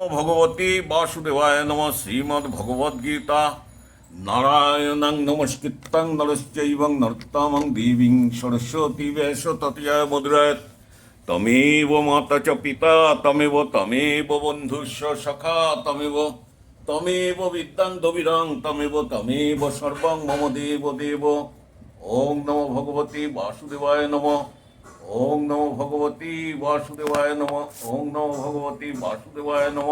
ভগবতী বাসুদেবায় নম শ্রীমদ্ ভগবদ গীতা। নারায়ণং নমস্কৃত্যং নরশ্চৈবং নর্তামং দেবীং সরস্বতী বেশ ততজয় মধুরায় তমেব মাতা চ পিতা, তমেব তমেব বন্ধুস্ব সখা, তমেব তমেব বিদ্যাং দবিরং তমেব তমেব সর্বং মম দেব দেব। ওং নম ভগবতী বাসুদেবায় নমঃ। ওং নমো ভগবতী বাসুদেবায় নম। ওং নমো ভগবতী বাসুদেবায় নম।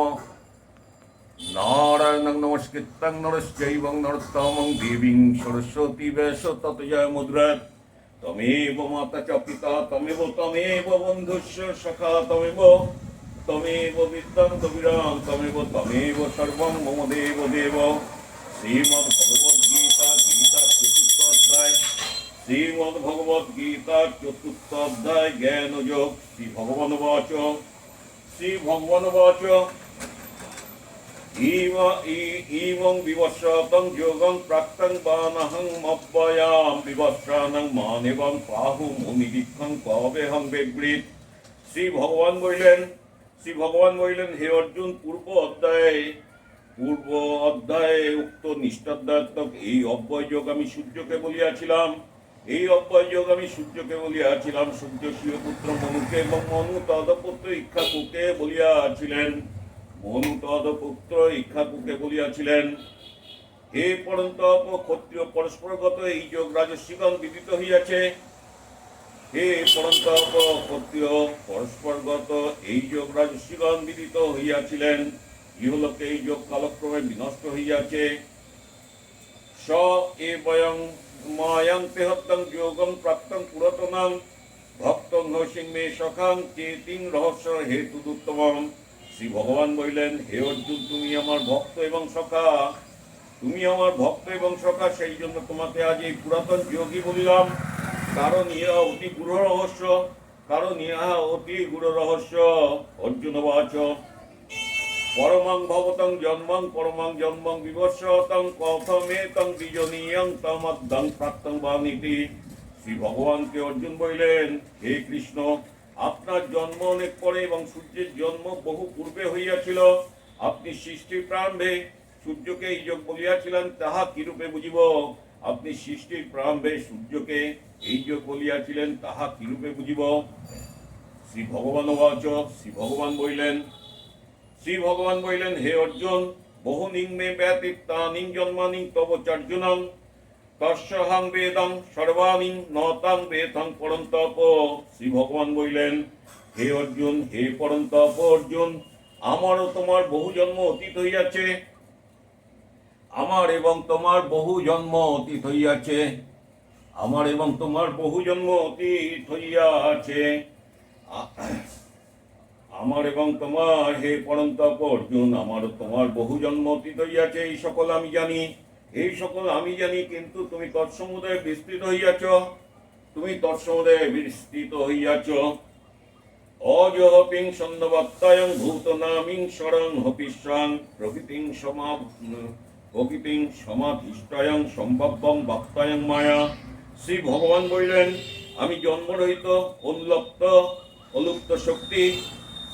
নারায়ণং নমস্কৃত্যং নরশ্চৈবং নরোত্তমং দেবীং সরস্বতী বেশ ততজয় মুদ্রায়। তমেব মাতা চ পিতা, তমেব তমেব বন্ধুস্য সখা, তমেব তমেব বিদ্যাং কবিরাং তমেব তমেব সর্বং মম দেব দেব। শ্রীমদ্ ভগবদ গীতা গীতা, চতুর্থ অধ্যায়। শ্রীমদ্ ভগবদ গীতার চতুর্থ অধ্যায়, জ্ঞান যোগ, শ্রী ভগবান বাচ শ্রী ভগবান বাচ ইমং বিবস্বতং যোগং প্রাক্তং বানহং মব্বয়াম বিবস্রানং মানেবং পাহু মুনিদীক্ষং কবেহং বেবৃত শ্রী ভগবান বললেন, শ্রী ভগবান বললেন, হে অর্জুন, পূর্ব অধ্যায়ে পূর্ব অধ্যায়ে উক্ত নিষ্ঠাধ্যাত্মক এই অব্যয় যোগ আমি সূর্যকে বলিয়াছিলাম। এই অব্যয় যোগ আমি সূর্যকে বলিয়াছিলাম, সূর্য শিব পুত্র মনুকে এবং মনু তদপুত্র ইক্ষাকুকে বলিয়াছিলেন। মনু তদপুত্র ইক্ষাকুকে বলিয়াছিলেন। হে পরন্তপ, ক্ষত্রিয় পরস্পরগত এই যোগ রাজস্বীগণ বিদিত হইয়াছে। হে পরন্তপ, ক্ষত্রিয় পরস্পরগত এই যোগ রাজস্বীগণ বিদিত হইয়াছিলেন। ইহলোকে এই যোগ কালক্রমে বিনষ্ট হইয়াছে। স এ বয়ং মায়ান্তে হত্যং যোগং প্রাপ্তং পুরাতনং, ভক্তং নসিং মে সখাং চেতিং রহস্য হেতু দুত্তমম শ্রী ভগবান বললেন, হে অর্জুন, তুমি আমার ভক্ত এবং সখা। তুমি আমার ভক্ত এবং সখা, সেই জন্য তোমাকে আজ এই পুরাতন যোগী বলিলাম। কারণ ইহা অতি গুরু রহস্য, কারণ ইহা অতি গুরু রহস্য। অর্জুন বাচ। পরমং ভবতং জন্মং, পরমং জন্মং বিবস্বতং কথমেতং বিজনীয়ং তমদ্দং প্রাপ্তং বানীতি শ্রী ভগবানকে অর্জুন বললেন, হে কৃষ্ণ, আপনার জন্ম অনেক পরে এবং সূর্যের জন্ম বহু পূর্বে হইয়াছিল। আপনি সৃষ্টির প্রারম্ভে সূর্যকে এই যোগ বলিয়াছিলেন, তাহা কিরূপে বুঝিব? আপনি সৃষ্টির প্রারম্ভে সূর্যকে এই যোগ বলিয়াছিলেন, তাহা কিরূপে বুঝিব? শ্রী ভগবান শ্রী ভগবান বললেন শ্রী ভগবান বললেন, হে অর্জুন, বহু নিম্নে ব্যতীতানিং জন্মানি তব তস্যহং বেদং নতাং বেদং পরন্তপ। শ্রী ভগবান বললেন, হে অর্জুন, হে পরন্তপ অর্জুন, আমারও তোমার বহু জন্ম অতীত হইয়াছে। আমার এবং তোমার বহু জন্ম অতীত হইয়াছে। আমার এবং তোমার বহু জন্ম অতীত হইয়াছে। আমার এবং তোমার, হে পরন্তপ অর্জুন, আমার তোমার বহু জন্ম অতীত হইয়াছে, এই সকল আমি জানি। এই সকল আমি জানি, কিন্তু তুমি তৎসমুদয়ে বিস্তৃত হইয়াছ। তুমি তৎসমুদয়ে বিস্তৃত হইয়াছ। অজহপিং সন্নবত্তায়ং ভূতনামিং শরং হপিশ্রাং প্রকৃতিং সমা প্রকৃতিং সমাধিষ্টায়ং সম্ভব্যং বক্তায়ং মায়া। শ্রী ভগবান বললেন, আমি জন্মরহিত, উল্লপ্ত, অলুপ্ত শক্তি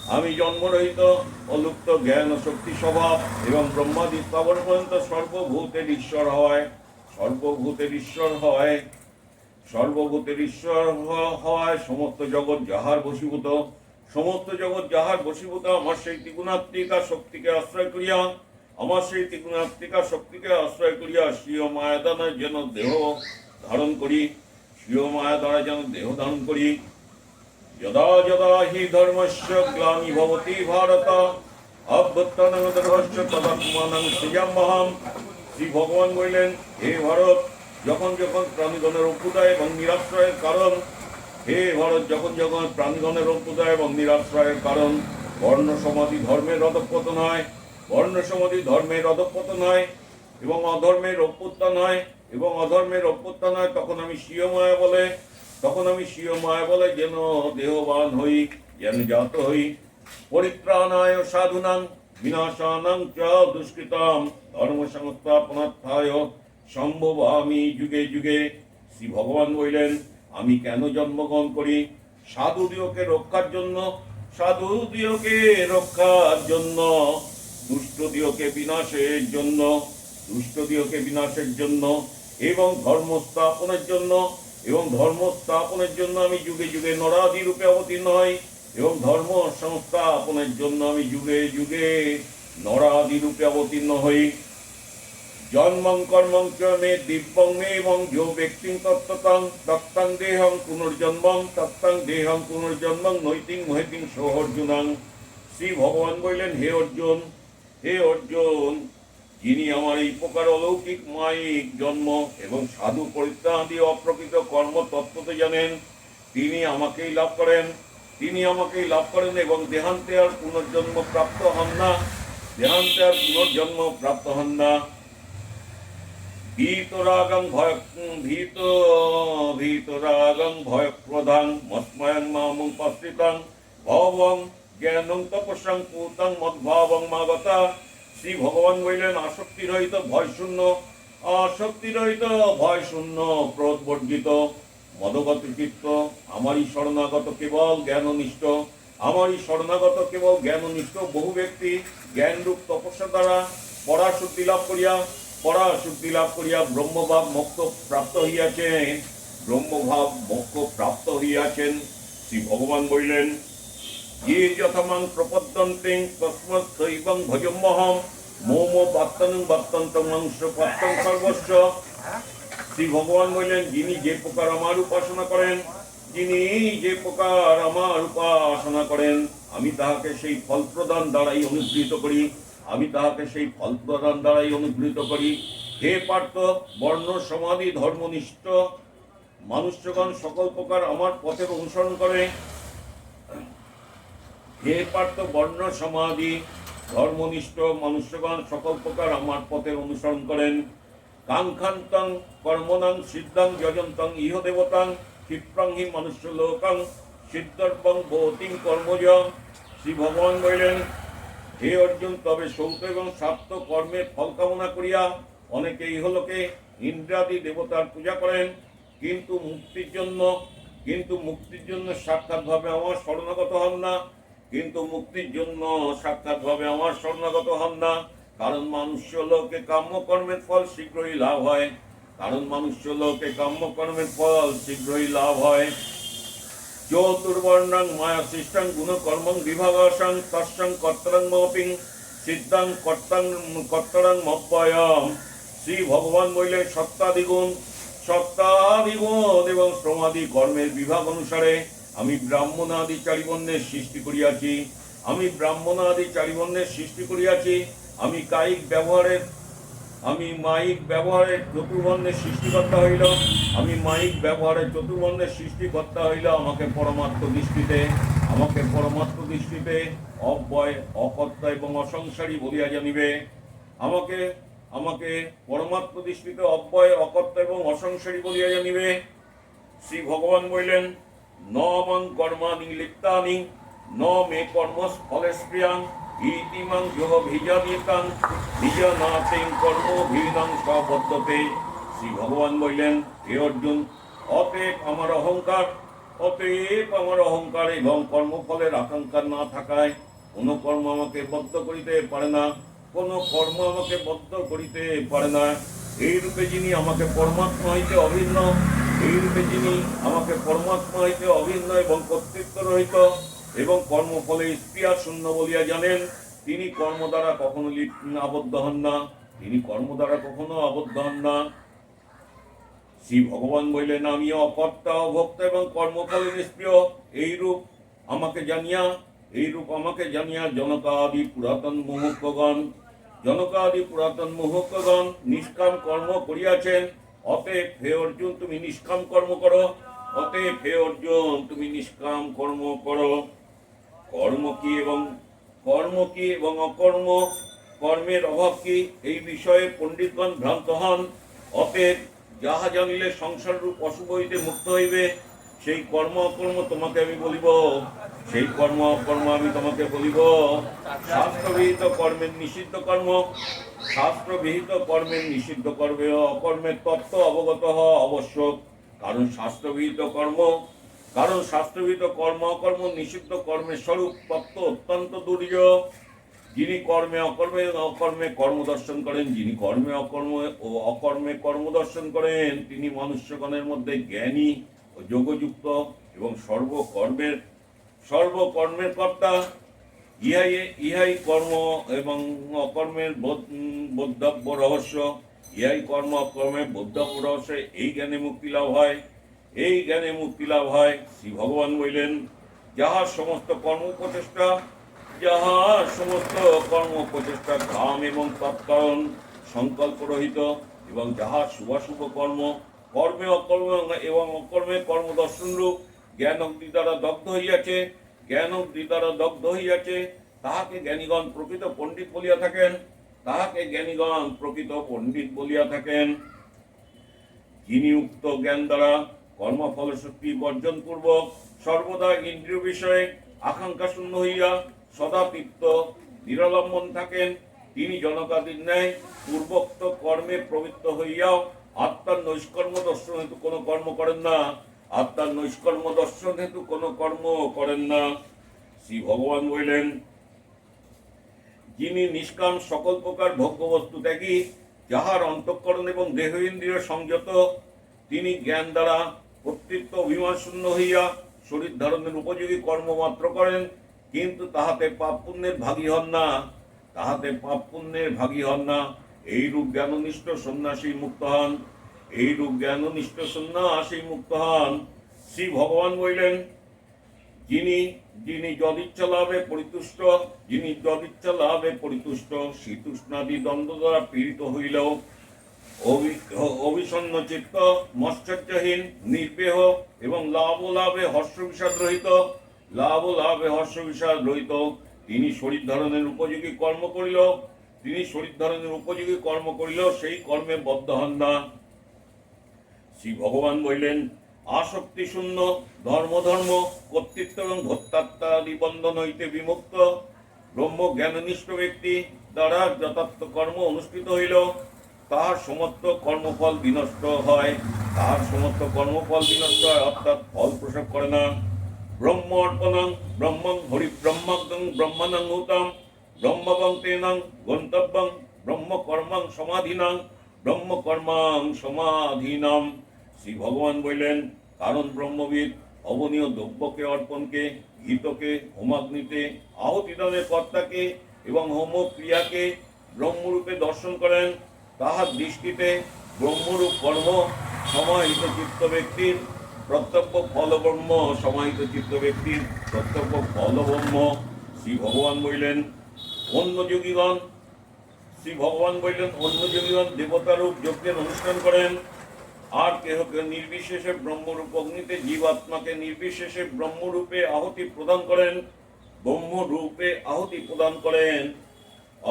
আমি জন্মরহিত অলুপ্ত জ্ঞান শক্তি স্বভাব এবং ব্রহ্মাদি স্থাবর পর্যন্ত সর্বভূতের ঈশ্বর হয়, সর্বভূতের ঈশ্বর হয়, সর্বভূতের ঈশ্বর হ- হওয়ায় সমস্ত জগৎ যাহার বশীভূত, সমস্ত জগৎ যাহার বশীভূত, আমার সেই ত্রিগুণাত্মিকা শক্তিকে আশ্রয় করিয়া, আমার সেই ত্রিগুণাত্মিকা শক্তিকে আশ্রয় করিয়া স্বীয় মায়াদানে যেন দেহ ধারণ করি, স্বীয় মায়া দ্বারা যেন দেহ ধারণ করি যদা যদা হি ধর্মস্য গ্লানি ভবতি ভারত অভ্যুত্থানগতর্ভস্য তদাত্মানং সৃজাম্যহম শ্রী ভগবান বললেন হে ভারত যখন যখন প্রাণীগণের অভ্যুদয় এবং নিরাশ্রয়ের কারণ হে ভারত যখন যখন প্রাণীগণের অভ্যুদয় এবং নিরাশ্রয়ের কারণ বর্ণ সমাধি ধর্মের অধপতন হয় বর্ণ সমাধি ধর্মের অধপতন হয় এবং অধর্মের অভ্যুত্থান হয় এবং অধর্মের অভ্যুত্থান হয় তখন আমি স্বীয় বলে তখন আমি স্বীয় মায়া বলে যেন দেহবান হই যেন জাত হই। পরিত্রাণায় সাধুনাং, বিনাশানাং চ দুষ্কৃতাম ধর্ম সংস্থাপনার্থায় সম্ভব আমি যুগে যুগে। শ্রী ভগবান বললেন, আমি কেন জন্মগ্রহণ করি? সাধুদিওকে রক্ষার জন্য, সাধু দিওকে রক্ষার জন্য, দুষ্ট দিওকে বিনাশের জন্য, দুষ্ট দিওকে বিনাশের জন্য এবং ধর্ম স্থাপনের জন্য এবং ধর্ম স্থাপনের জন্য আমি যুগে যুগে নরাদি রূপে অবতীর্ণ হই এবং ধর্ম সংস্থাপনের জন্য আমি যুগে যুগে নরাদি রূপে অবতীর্ণ হই। জন্মং কর্মং চ মে দিব্যং মে এবং যো ব্যক্তিং তত্ত্বতং তত্ত্বং দেহং পুনর্জন্মং তত্ত্বং দেহং পুনর্জন্মং নৈতিং মহিতিং সহ অর্জুনাং শ্রী ভগবান বললেন, হে অর্জুন হে অর্জুন যিনি আমার এই প্রকার অলৌকিক মায়িক জন্ম এবং সাধু পরিত্রাণাদি অপ্রকৃত কর্ম তত্ত্বতে জানেন, তিনি আমাকেই লাভ করেন। তিনি আমাকেই লাভ করেন এবং দেহান্তে আর পুনর্জন্ম প্রাপ্ত হন না। দেহান্তে আর পুনর্জন্ম প্রাপ্ত হন না। ভীতরাগং ভয় ভীত ভীতরাগং ভয়প্রদাং মস্ময়ং মামং পশ্রিতাং ভবং জ্ঞানং তপস্যাং পুতং মদ্ভাবং মাগতা। শ্রী ভগবান বললেন আসক্তি রহিত ভয় শূন্য আসক্তি রহিত ভয় শূন্য ক্রোধ বর্জিত মদগত চিত্ত আমারই শরণাগত কেবল জ্ঞাননিষ্ঠ, আমারই শরণাগত কেবল জ্ঞাননিষ্ঠ বহু ব্যক্তি জ্ঞানরূপ তপস্যা দ্বারা পরাশুদ্ধি লাভ করিয়া, পরাশুদ্ধি লাভ করিয়া ব্রহ্মভাব মোক্ষ প্রাপ্ত হইয়াছেন। ব্রহ্মভাব মোক্ষ প্রাপ্ত হইয়াছেন। শ্রী ভগবান বললেন তস্মৎসৈবং ভজম্যহম। মোম সর্বস্ব শ্রী ভগবান বললেন, যিনি যে প্রকার আমার উপাসনা করেন, যিনি যে প্রকার আমার উপাসনা করেন, আমি তাহাকে সেই ফল প্রদান দ্বারাই অনুগৃহীত করি। আমি তাহাকে সেই ফল প্রদান দ্বারাই অনুগৃহীত করি। হে পার্থ, বর্ণ, সমাধি, ধর্মনিষ্ঠ মানুষ্যগণ সকল প্রকার আমার পথের অনুসরণ করে। হে পার্থ বর্ণ সমাধি, ধর্মনিষ্ঠ মনুষ্যগণ সকল প্রকার আমার পথের অনুসরণ করেন। কাঙ্ক্ষান্তং কর্মনাং সিদ্ধাং যজন্তং ইহ দেবতাং ক্ষিপ্রাং হি মনুষ্য লোকাং সিদ্ধর্বং ভৌতিং কর্মজ। শ্রী ভগবান বললেন, হে অর্জুন, তবে সৌত এবং স্বার্থ কর্মের ফল কামনা করিয়া অনেকে ইহলোকে ইন্দ্রাদি দেবতার পূজা করেন। কিন্তু মুক্তির জন্য, কিন্তু মুক্তির জন্য সাক্ষাৎভাবে আমার শরণাগত হন না। কিন্তু মুক্তির জন্য সাক্ষাৎভাবে আমার শরণাগত হন না কারণ মানুষ্য লোকে কাম্য কর্মের ফল শীঘ্রই লাভ হয়। কারণ মানুষ্য লোকে কাম্য কর্মের ফল শীঘ্রই লাভ হয়। চতুর্বর্ণাং মায়া সৃষ্টাং গুণ কর্মং বিভাগাসাং তস্যাং কর্তরাং মপিং সিদ্ধাং কর্তাং কর্তরাং মব্বয়ম। শ্রী ভগবান বললেন সত্তাদিগুণ সত্তাদিগুণ এবং শ্রমাদি কর্মের বিভাগ অনুসারে আমি ব্রাহ্মণাদি চারিবর্ণের সৃষ্টি করিয়াছি, আমি ব্রাহ্মণাদি চারিবর্ণের সৃষ্টি করিয়াছি, আমি কায়িক ব্যবহারের, আমি মাইক ব্যবহারের চতুর্বর্ণের সৃষ্টিকর্তা হইল, আমি মাইক ব্যবহারের চতুর্বর্ণের সৃষ্টিকর্তা হইল, আমাকে পরমাত্ম দৃষ্টিতে, আমাকে পরমাত্ম দৃষ্টিতে অব্যয়, অকর্তা এবং অসংসারী বলিয়া জানিবে। আমাকে আমাকে পরমাত্ম দৃষ্টিতে অব্যয়, অকর্তা এবং অসংসারী বলিয়া জানিবে। শ্রী ভগবান বললেন ন মং কর্মাণি লিপ্তানি ন মে কর্মস ফলেস্প্রিয়াং ইতিমাং যোগ ভিজানিতাং ভিজনাতিং কর্ম ভিনাং সবদ্ধতে শ্রী ভগবান বললেন, হে অর্জুন, অতএব আমার অহংকার, অতএব আমার অহংকার এবং কর্মফলের আকাঙ্ক্ষা না থাকায় কোনো কর্ম আমাকে বদ্ধ করিতে পারে না, কোনো কর্ম আমাকে বদ্ধ করিতে পারে না। এই রূপে যিনি আমাকে পরমাত্মা হইতে অভিন্ন এই যিনি আমাকে পরমাত্মা হইতে অভিন্ন এবং কর্তৃত্ব রহিত এবং কর্মফলে স্প্রিয়া শূন্য বলিয়া জানেন, তিনি কর্ম দ্বারা কখনো আবদ্ধ হন না। তিনি কর্ম দ্বারা কখনো আবদ্ধ হন না। শ্রী ভগবান বললেন আমি অকর্তা, অভোক্তা এবং কর্মফলে নিষ্ক্রিয় এই রূপ আমাকে জানিয়া এই রূপ আমাকে জানিয়া জনকাদি পুরাতন মুহুক্ষগণ জনকাদি পুরাতন মুহুক্ষগণ নিষ্কাম কর্ম করিয়াছেন। অতএব হে অর্জুন, তুমি নিষ্কাম কর্ম করো। অতএব হে অর্জুন, তুমি নিষ্কাম কর্ম করো। কর্ম কি এবং কর্ম কি এবং অকর্ম? কর্মের অভাব কি? এই বিষয়ে পণ্ডিতগণ ভ্রান্ত হন। অতএব যাহা জানিলে সংসার রূপ অশুভ হইতে মুক্ত হইবে, সেই কর্ম অকর্ম তোমাকে আমি বলিব। সেই কর্ম অকর্ম আমি তোমাকে বলিব। শাস্ত্রবিহিত কর্মের নিষিদ্ধ কর্ম শাস্ত্রবিহিত কর্মের নিষিদ্ধ কর্মে অকর্মের তত্ত্ব অবগত হওয়া আবশ্যক কারণ শাস্ত্রবিহিত কর্ম, কারণ শাস্ত্রবিহিত কর্ম অকর্ম নিষিদ্ধ কর্মের স্বরূপ তত্ত্ব অত্যন্ত দুর্য যিনি কর্মে অকর্মে অকর্মে কর্মদর্শন করেন, যিনি কর্মে অকর্ম ও অকর্মে কর্মদর্শন করেন, তিনি মনুষ্যগণের মধ্যে জ্ঞানী ও যোগযুক্ত এবং সর্বকর্মের সর্বকর্মের কর্তা। ইহাই ইহাই কর্ম এবং অকর্মের বোধ- উম, বোদ্ধব্য রহস্য। ইহাই কর্ম অকর্মের বোদ্ধব্য রহস্য এই জ্ঞানে মুক্তি লাভ হয় এই জ্ঞানে মুক্তি লাভ হয় শ্রী ভগবান বললেন যাহার সমস্ত কর্ম প্রচেষ্টা যাহার সমস্ত কর্ম প্রচেষ্টা গ্রাম এবং তৎকারণ সংকল্প রহিত এবং যাহার শুভাশুভ কর্ম কর্মে অকর্ম এবং অকর্মে কর্মদর্শন রূপ জ্ঞান অগ্নি দ্বারা দগ্ধ হইয়াছে জ্ঞান অগ্নি দ্বারা দগ্ধ হইয়াছে, তাহাকে জ্ঞানীগণ প্রকৃত পণ্ডিত বলিয়া থাকেন, তাহাকে জ্ঞানীগণ প্রকৃত পণ্ডিত বলিয়া থাকেন। যিনি উক্ত জ্ঞান দ্বারা কর্মফল শক্তি বর্জন পূর্বক সর্বদা ইন্দ্রিয় বিষয়ে আকাঙ্ক্ষা শূন্য হইয়া সদা তৃপ্ত নিরলম্বন থাকেন, তিনি জনকাদির ন্যায় পূর্বোক্ত কর্মে প্রবৃত্ত হইয়াও আত্মার নৈষ্কর্ম দর্শন হেতু কোনো কর্ম করেন না। আত্মার নৈষ্কর্ম দর্শন হেতু কোনো কর্ম করেন না। শ্রী ভগবান বললেন, যিনি নিষ্কাম সকল প্রকার ভোগ্যবস্তু ত্যাগী, যাহার অন্তঃকরণ এবং দেহ ইন্দ্রিয় সংযত, তিনি জ্ঞান দ্বারা কর্তৃত্ব অভিমান শূন্য হইয়া শরীর ধারণের উপযোগী কর্ম মাত্র করেন, কিন্তু তাহাতে পাপ পুণ্যের ভাগী হন না। তাহাতে পাপ পুণ্যের ভাগী হন না। এইরূপ জ্ঞাননিষ্ঠ সন্ন্যাসী মুক্ত হন। এইরূপ জ্ঞাননিষ্ঠ সন্ন্যাসী মুক্ত হন। শ্রী ভগবান বললেন, যিনি যিনি যদিচ্ছা লাভে পরিতুষ্ট, যিনি যদিচ্ছা লাভে পরিতুষ্ট শীতুষ্ণাদি দ্বন্দ্ব দ্বারা পীড়িত হইলেও অভি- অভিসন্ন চিত্ত, মৎসর্যহীন, নির্বেহ এবং লাভ লাভে হর্ষ বিষাদ রহিত, লাভ লাভে হর্ষ বিষাদ রহিত, তিনি শরীর ধারণের উপযোগী কর্ম করিল তিনি শরীর ধারণের উপযোগী কর্ম করিল সেই কর্মে বদ্ধ হন না। শ্রী ভগবান বললেন ধর্ম ধর্ম কর্তৃত্ব এবং ভোক্তাত্মাদি বন্ধন হইতে বিমুক্ত। ব্রহ্ম জ্ঞাননিষ্ঠ ব্যক্তি দ্বারা যথার্থ কর্ম অনুষ্ঠিত হইল, তাহার সমস্ত কর্মফল বিনষ্ট হয়। তাহার সমস্ত কর্মফল বিনষ্ট হয়, অর্থাৎ ফল প্রসব করে না। ব্রহ্ম অর্পণং, ব্রহ্মং হরি ব্রহ্মাগ্ং ব্রহ্মানং হুতাম ব্রহ্মবং তেনং, গন্তব্যং ব্রহ্ম কর্মাং সমাধিনাং ব্রহ্ম কর্মাং সমাধিনাম। শ্রী ভগবান বললেন, কারণ ব্রহ্মবিদ অবনীয় দ্রব্যকে অর্পণকে, গীতকে, হোমাগ্নিতে আহতিদানের কর্তাকে এবং হোম ক্রিয়াকে ব্রহ্মরূপে দর্শন করেন তাহার দৃষ্টিতে ব্রহ্মরূপ কর্ম সমাহিত চিত্ত ব্যক্তির প্রত্যক্ষ ফল ব্রহ্ম সমাহিত চিত্ত ব্যক্তির প্রত্যক্ষ ফল ব্রহ্ম শ্রী ভগবান বললেন, অন্য যোগীগণ, শ্রী ভগবান বললেন, অন্য যোগীগণ দেবতারূপ যজ্ঞের অনুষ্ঠান করেন আর কেহ কেহ নির্বিশেষে ব্রহ্মরূপ অগ্নিতে জীবাত্মাকে নির্বিশেষে ব্রহ্মরূপে আহুতি প্রদান করেন, ব্রহ্মরূপে আহুতি প্রদান করেন।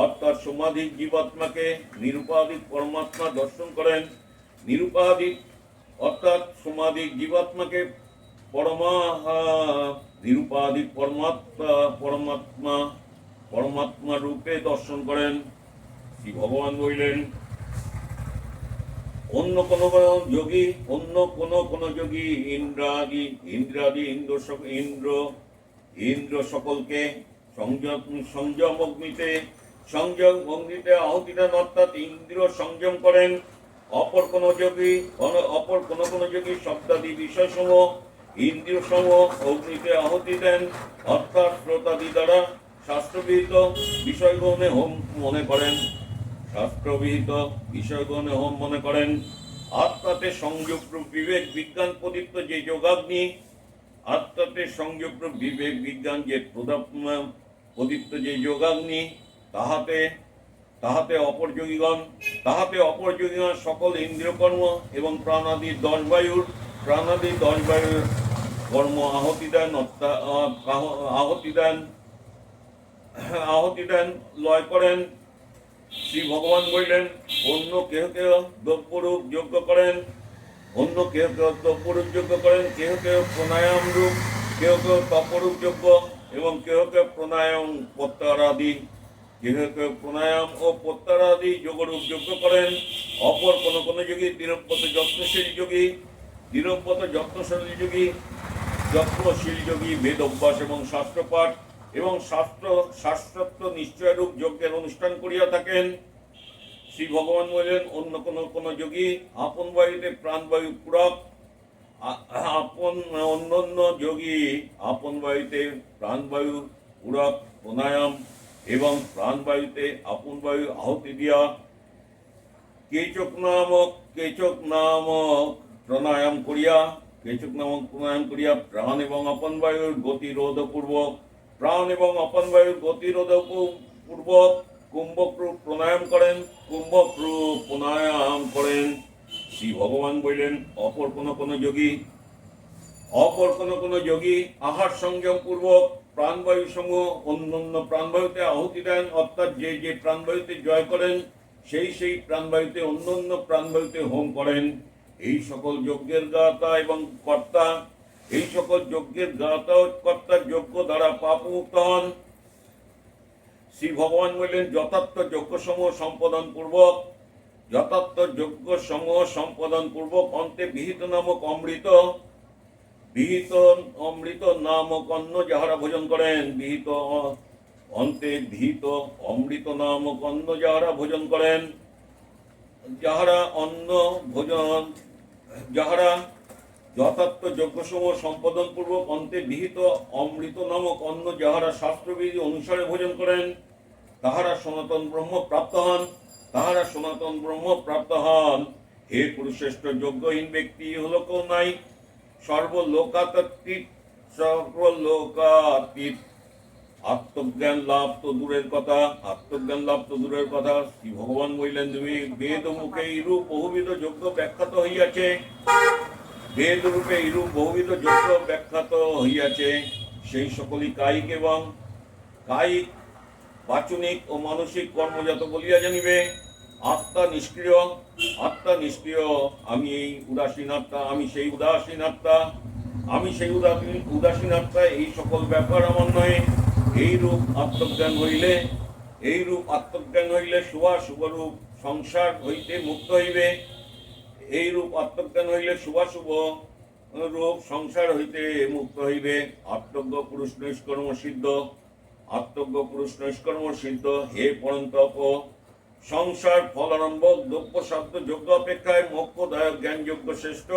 অর্থাৎ সমাধিক জীবাত্মাকে নিরুপাধিক পরমাত্মা দর্শন করেন। নিরুপাধিক অর্থাৎ সমাধিক জীবাত্মাকে পরমা নিরুপাধিক পরমাত্মা পরমাত্মা পরমাত্মা রূপে দর্শন করেন। শ্রী ভগবান বললেন অন্য কোন যোগী, অন্য কোন কোন যোগী, ইন্দ্রাদি ইন্দ্রাদি, ইন্দ্র ইন্দ্র ইন্দ্র সকলকে সংযম সংযম অগ্নিতে সংযম অগ্নিতে আহুতি দেন অর্থাৎ ইন্দ্র সংযম করেন। অপর কোন যোগী অপর কোন কোন যোগী শব্দাদি বিষয় সমূহ ইন্দ্রিয় সমূহ অগ্নিতে আহুতি দেন। অর্থাৎ শ্রোতাদি দ্বারা শাস্ত্রবিহিত হোম মনে করেন। শাস্ত্রবিহিত বিষয়গণে হোম মনে করেন, আত্মাতে সংযোগরূপ বিবেক বিজ্ঞান প্রদীপ্ত যে যোগাগ্নি, আত্মাতে সংযোগরূপ বিবেক বিজ্ঞান যে প্রদীপ্ত যে যোগাগ্নি, তাহাতে তাহাতে অপরযোগীগণ তাহাতে অপরযোগীগণ সকল ইন্দ্রিয়কর্ম এবং প্রাণাদি দশ বায়ুর প্রাণাদি দশ বায়ুর কর্ম আহতি দেন আহতি দেন আহতি দেন, লয় করেন শ্রী ভগবান বললেন, অন্য কেহ কেহ দ্রব্যরূপ যজ্ঞ করেন? অন্য কেহ কেহ দ্রব্যরূপ যজ্ঞ করেন? কেহ কেহ প্রাণায়াম রূপ, কেহ কেহ তপরূপ যজ্ঞ এবং কেহ কেহ প্রাণায়াম প্রত্যাহারাদি কেহ কেহ প্রাণায়াম ও প্রত্যারাদি যোগরূপ যোগ্য করেন। অপর কোন কোন যোগী দৃঢ়ব্রত যত্নশীল যোগী দৃঢ়ব্রত যত্নশীল যোগী যত্নশীল যোগী বেদ অভ্যাস এবং শাস্ত্রপাঠ এবং শাস্ত্র, শাস্ত্রত্ব নিশ্চয়রূপ যজ্ঞের অনুষ্ঠান করিয়া থাকেন। শ্রী ভগবান বললেন, অন্য কোনো কোনো যোগী আপন বায়ুতে প্রাণবায়ু পূরক আপন অন্য অন্য যোগী আপন বায়ুতে প্রাণবায়ু পূরক, প্রাণায়াম এবং প্রাণবায়ুতে আপন বায়ু আহুতি দিয়া কেচক নামক কেচক নামক প্রাণায়াম করিয়া, কেচক নামক প্রাণায়াম করিয়া প্রাণ এবং আপন বায়ুর গতিরোধ পূর্বক প্রাণ এবং অপন বায়ুর গতিরোধ পূ- পূর্বক কুম্ভক্রূপ প্রাণায়াম করেন, কুম্ভক্রূপ প্রাণায়াম করেন। শ্রী ভগবান বললেন, অপর কোন কোন যোগী, অপর কোন কোন যোগী আহার সংযম পূর্বক প্রাণবায়ু সমূহ অন্য অন্য প্রাণবায়ুতে আহুতি দেন, অর্থাৎ যে যে প্রাণবায়ুতে জয় করেন, সেই সেই প্রাণবায়ুতে অন্য অন্য প্রাণবায়ুতে হোম করেন। এই সকল যজ্ঞের গাতা এবং কর্তা এই সকল যজ্ঞের ও কর্তার যজ্ঞ দ্বারা পাপমুক্ত হন শ্রী ভগবান বললেন, যথার্থ যজ্ঞ সমূহ সম্পাদন পূর্বক যথার্থ যজ্ঞ সমূহ সম্পাদন পূর্বক অন্তে বিহিত নামক অমৃত, বিহিত অমৃত নামক অন্ন যাহারা ভোজন করেন, বিহিত অন্তে বিহিত অমৃত নামক অন্ন যাহারা ভোজন করেন, যাহারা অন্ন ভোজন, যাহারা যথার্থ যজ্ঞসমূহ সম্পাদন পূর্বক অন্তে বিহিত অমৃত নামক অন্ন যাহারা শাস্ত্রবিধি অনুসারে ভোজন করেন, তাহারা সনাতন ব্রহ্ম প্রাপ্ত হন, তাহারা সনাতন ব্রহ্ম প্রাপ্ত হন। হে পুরুষশ্রেষ্ঠ যোগ্যহীন ব্যক্তি হলো কেউ নাই। সর্বলোকাতীত সর্বলোকাতীত। আত্মজ্ঞান লাভ তো দূরের কথা, আত্মজ্ঞান লাভ তো দূরের কথা। শ্রী ভগবান বললেন, তুমি বেদ মুখে এইরূপ বহুবিধ যোগ্য ব্যাখ্যাত হইয়াছে। বেদ রূপে এইরূপ বহুবিধ যোগ্য ব্যাখ্যাত হইয়াছে, সেই সকলই কায়িক এবং কায়িক, বাচনিক ও মানসিক কর্মজাত বলিয়া জানিবে। আত্মা নিষ্ক্রিয় আত্মা নিষ্ক্রিয়, আমি এই উদাসীন আত্মা, আমি সেই উদাসীন আত্মা, আমি সেই উদাসীন উদাসীন আত্মা, এই সকল ব্যাপার আমার নয়। এই রূপ আত্মজ্ঞান হইলে এই রূপ আত্মজ্ঞান হইলে শুভা শুভরূপ সংসার হইতে মুক্ত হইবে। এই রূপ আত্মজ্ঞান হইলে শুভাশুভ রূপ সংসার হইতে মুক্ত হইবে। আত্মজ্ঞ পুরুষ নৈষ্কর্ম সিদ্ধ, আত্মজ্ঞ পুরুষ নৈষ্কর্ম সিদ্ধ। হে পরন্তপ, সংসার ফলারম্ভ, দ্রব্য শব্দ যোগ্য অপেক্ষায় মোক্ষদায়ক, জ্ঞানযোগ্য শ্রেষ্ঠ।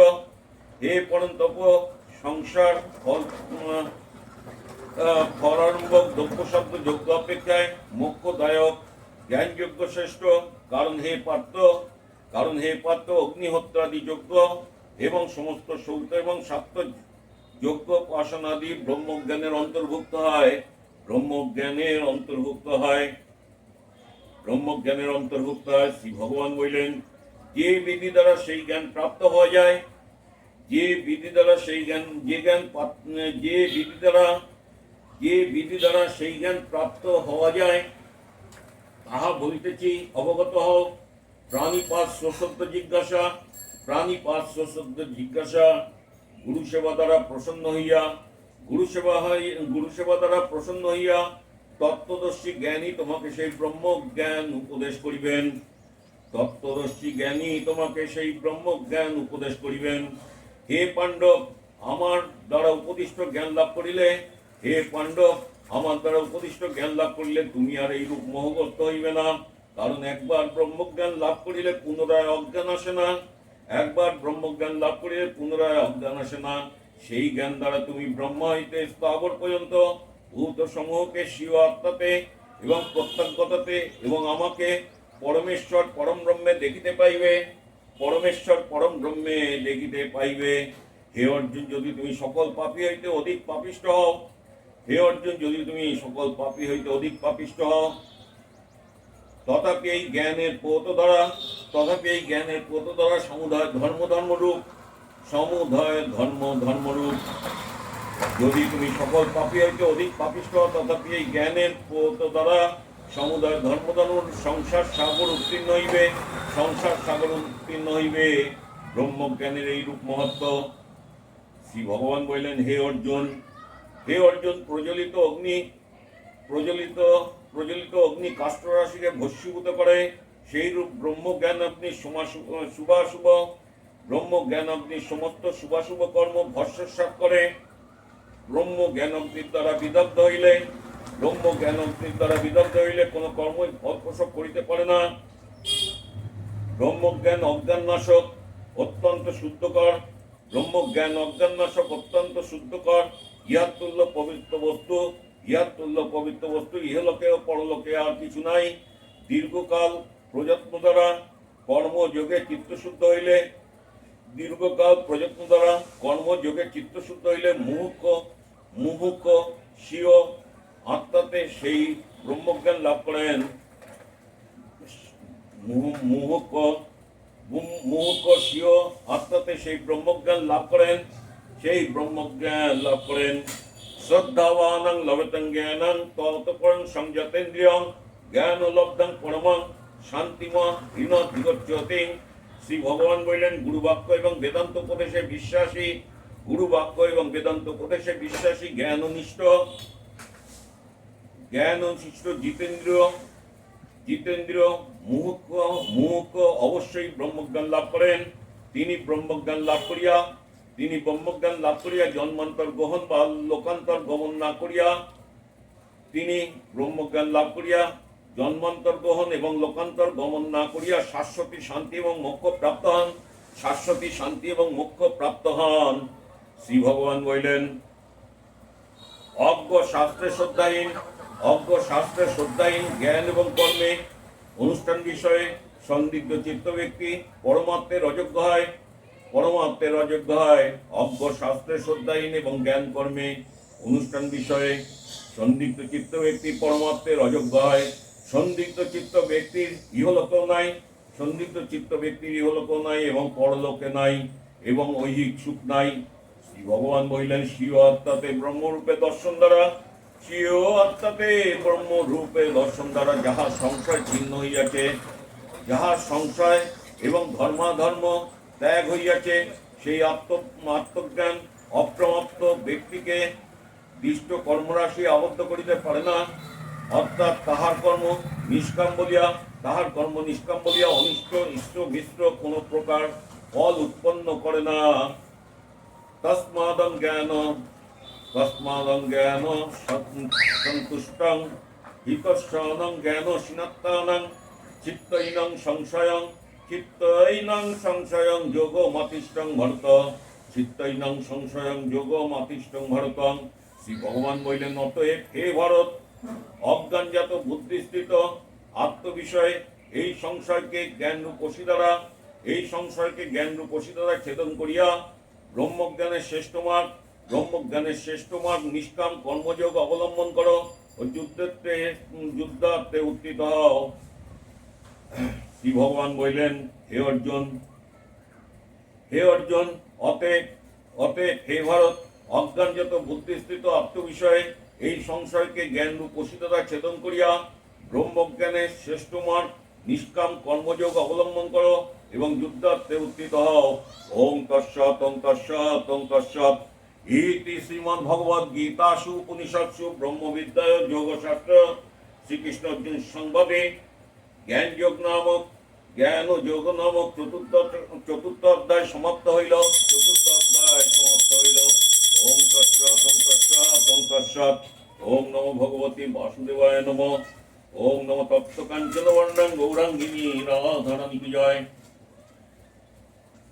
হে পরন্তপ, সংসার ফল ফলারম্ভক দ্রব্য শব্দ যোগ্য অপেক্ষায় মোক্ষদায়ক, জ্ঞানযোগ্য শ্রেষ্ঠ। কারণ হে পার্থ কারণ হে পাত্র অগ্নিহত্যাদি যজ্ঞ এবং সমস্ত সৌত এবং সাত্য যজ্ঞ পাশনাদি ব্রহ্মজ্ঞানের অন্তর্ভুক্ত হয়। ব্রহ্মজ্ঞানের অন্তর্ভুক্ত হয়। ব্রহ্মজ্ঞানের অন্তর্ভুক্ত হয়, শ্রী ভগবান বললেন, যে বিধি দ্বারা সেই জ্ঞান প্রাপ্ত হওয়া যায়, যে বিধি দ্বারা সেই জ্ঞান, যে জ্ঞান যে বিধি দ্বারা, যে বিধি দ্বারা সেই জ্ঞান প্রাপ্ত হওয়া যায়, তাহা বলিতেছি অবগত হও। প্রাণীপাত সশব্দ জিজ্ঞাসা প্রাণী প্রাণীপাত সশব্দ জিজ্ঞাসা গুরু সেবা দ্বারা প্রসন্ন হইয়া গুরু সেবা হই গুরু সেবা দ্বারা প্রসন্ন হইয়া, তত্ত্বদর্শী জ্ঞানী তোমাকে সেই ব্রহ্ম জ্ঞান উপদেশ করিবেন। তত্ত্বদর্শী জ্ঞানী তোমাকে সেই ব্রহ্ম জ্ঞান উপদেশ করিবেন। হে পাণ্ডব, আমার দ্বারা উপদিষ্ট জ্ঞান লাভ করিলে, হে পাণ্ডব, আমার দ্বারা উপদিষ্ট জ্ঞান লাভ করিলে তুমি আর এই রূপ মোহগ্রস্ত হইবে না। কারণ একবার ব্রহ্মজ্ঞান লাভ করিলে পুনরায় অজ্ঞান আসে না। একবার ব্রহ্মজ্ঞান লাভ করিলে পুনরায় অজ্ঞান আসে না। সেই জ্ঞান দ্বারা তুমি ব্রহ্ম হইতে স্থাবর পর্যন্ত ভূত সমূহকে স্বীয় আত্মাতে এবং প্রত্যজ্ঞতাতে এবং আমাকে পরমেশ্বর পরম ব্রহ্মে দেখিতে পাইবে। পরমেশ্বর পরম ব্রহ্মে দেখিতে পাইবে। হে অর্জুন, যদি তুমি সকল পাপী হইতে অধিক পাপিষ্ট হও, হে অর্জুন, যদি তুমি সকল পাপী হইতে অধিক পাপিষ্ট হও তথাপি এই জ্ঞানের পোত দ্বারা তথাপি এই জ্ঞানের পোত দ্বারা সমুদায় ধর্ম ধর্মরূপ সমুদয় ধর্ম ধর্মরূপ যদি তুমি সকল পাপী হইতে অধিক পাপিষ্ট তথাপি এই জ্ঞানের পোত দ্বারা সমুদয় ধর্ম ধর্ম সংসার সাগর উত্তীর্ণ হইবে, সংসার সাগর উত্তীর্ণ হইবে। ব্রহ্মজ্ঞানের এই রূপ মহত্ব। শ্রী ভগবান বললেন, হে অর্জুন হে অর্জুন, প্রজ্বলিত অগ্নি, প্রজ্বলিত প্রজ্বলিত অগ্নি কাষ্ঠ রাশিকে ভস্মীভূত করে সেই রূপ ব্রহ্মজ্ঞান সমাশু- শুভাশুভ ব্রহ্মজ্ঞান অগ্নি সমস্ত শুভাশুভ কর্ম ভস্মসাত করে। ব্রহ্ম জ্ঞান অগ্নির দ্বারা বিদগ্ধ হইলে ব্রহ্ম জ্ঞান অগ্নির দ্বারা বিদগ্ধ হইলে কোনো কর্মই ফল প্রসব করিতে পারে না। ব্রহ্মজ্ঞান অজ্ঞান নাশক অত্যন্ত শুদ্ধকর। ব্রহ্মজ্ঞান অজ্ঞান নাশক অত্যন্ত শুদ্ধকর। ইহার তুল্য পবিত্র বস্তু ইহার তুল্য পবিত্র বস্তু, ইহলোকে ও পরলোকে আর কিছু নাই। দীর্ঘকাল প্রযত্ন দ্বারা কর্মযোগে চিত্তশুদ্ধ হইলে, দীর্ঘকাল প্রযত্ন দ্বারা কর্মযোগে চিত্তশুদ্ধ হইলে মুহুক মুহুক স্বীয় আত্মাতে সেই ব্রহ্মজ্ঞান লাভ করেন। স্বীয় আত্মাতে সেই ব্রহ্মজ্ঞান লাভ করেন, সেই ব্রহ্মজ্ঞান লাভ করেন। শ্রদ্ধাবানং লভতং জ্ঞানং ততপরং সংযতেন্দ্রিয়ং জ্ঞান লব্ধং পরমং শান্তিমা হীন বিগচ্যতিং শ্রী ভগবান বললেন গুরু বাক্য এবং বেদান্ত উপদেশে বিশ্বাসী গুরু বাক্য এবং বেদান্ত উপদেশে বিশ্বাসী জ্ঞান নিষ্ঠ জ্ঞান নিষ্ঠ জিতেন্দ্রিয় জিতেন্দ্র মুহুক মুহুক অবশ্যই ব্রহ্মজ্ঞান লাভ করেন তিনি ব্রহ্মজ্ঞান লাভ করিয়া তিনি ব্রহ্মজ্ঞান লাভ করিয়া জন্মান্তর গ্রহণ বা লোকান্তর গমন না করিয়া তিনি ব্রহ্মজ্ঞান লাভ করিয়া জন্মান্তর গ্রহণ এবং লোকান্তর গমন না করিয়া শাশ্বতী শান্তি এবং মোক্ষ প্রাপ্ত হন। শাশ্বতী শান্তি এবং মোক্ষ প্রাপ্ত হন। শ্রী ভগবান বললেন, অজ্ঞ শাস্ত্রে শ্রদ্ধাহীন, অজ্ঞ শাস্ত্রে শ্রদ্ধাহীন জ্ঞান এবং কর্মে অনুষ্ঠান বিষয়ে সন্দিগ্ধ চিত্ত ব্যক্তি পরমাত্মের অযোগ্য হয়। পরমাত্মের অযোগ্য হয় অজ্ঞ শাস্ত্রে শ্রদ্ধাহীন এবং জ্ঞান কর্মে অনুষ্ঠান বিষয়ে সন্দিগ্ধ চিত্ত ব্যক্তি পরমাত্মের অযোগ্য হয় সন্দিগ্ধ চিত্ত ব্যক্তির ইহলোকেও নাই, সন্দিগ্ধ চিত্ত ব্যক্তির ইহলোকেও নাই এবং পরলোকে নাই এবং ঐহিক সুখ নাই। শ্রী ভগবান বললেন, স্বীয় আত্মাতে ব্রহ্মরূপে দর্শন দ্বারা, স্বীয় আত্মাতে ব্রহ্মরূপে দর্শন দ্বারা যাহা সংশয় ছিন্ন হইয়াছে, যাহা সংশয় এবং ধর্মাধর্ম ত্যাগ হইয়াছে, সেই আত্ম, আত্মজ্ঞান অপ্রমাপ্ত ব্যক্তিকে দৃষ্ট কর্মরাশি আবদ্ধ করিতে পারে না। অর্থাৎ তাহার কর্ম নিষ্কাম বলিয়া, তাহার কর্ম নিষ্কাম বলিয়া অনিষ্ট, ইষ্ট মিশ্র কোন প্রকার ফল উৎপন্ন করে না। তস্মাদং জ্ঞান তস্মাদং জ্ঞান সন্তুষ্টং হিতস্বনং জ্ঞান সিনাত্তানং চিত্তৈনং সংশয়ং চিত্তৈনং সংশয়ং যোগ মতিষ্ঠং ভরত চিত্তৈনং সংশয়ং যোগ মতিষ্ঠং ভরতং শ্রী ভগবান বললেন অতএব হে ভরত অজ্ঞানজাত বুদ্ধিস্থিত আত্মবিষয়ে এই সংশয়কে জ্ঞান রূপসী দ্বারা এই সংশয়কে জ্ঞান রূপসী দ্বারা ছেদন করিয়া ব্রহ্মজ্ঞানের শ্রেষ্ঠ মার্গ ব্রহ্মজ্ঞানের শ্রেষ্ঠ মার্গ নিষ্কাম কর্মযোগ অবলম্বন করো ও যুদ্ধে যুদ্ধার্থে উত্থিত হও শ্রী ভগবান বললেন, হে অর্জুন হে অর্জুন, অতএব অতএব হে ভারত, অজ্ঞানজাত বুদ্ধিস্থিত আত্মবিষয়ে এই সংশয়কে জ্ঞান রূপসিততা ছেদন করিয়া ব্রহ্মজ্ঞানের শ্রেষ্ঠ মার্গ, নিষ্কাম কর্মযোগ অবলম্বন করো এবং যুদ্ধার্থে উত্থিত হও। ওং তৎসৎ ওং তৎসৎ ওং তৎসৎ। ইতি শ্রীমদ্ ভগবদ গীতাসু উপনিষৎসু ব্রহ্মবিদ্যায় যোগশাস্ত্র শ্রীকৃষ্ণ অর্জুন সংবাদে জ্ঞান যোগ নামক জ্ঞান ও যোগ নামক চতুর্থ চতুর্থ অধ্যায় সমাপ্ত হইল। চতুর্থ অধ্যায় সমাপ্ত হইল। ওম তৎসৎ ওম তৎসৎ ওম তৎসৎ। ওম নমো ভগবতী বাসুদেবায় নম। ওম নম তত্ত্ব কাঞ্চন বর্ণাং গৌরাঙ্গিনী রাধারানী বিজয়।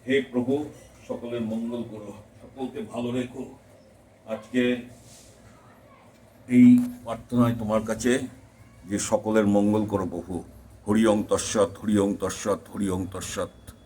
হে প্রভু, সকলের মঙ্গল করো। সকলকে ভালো রেখো। আজকে এই প্রার্থনায় তোমার কাছে যে সকলের মঙ্গল করো প্রভু হরি ওং তৎসৎ হরি ওং তস্বৎ হরি ওং তৎসৎ।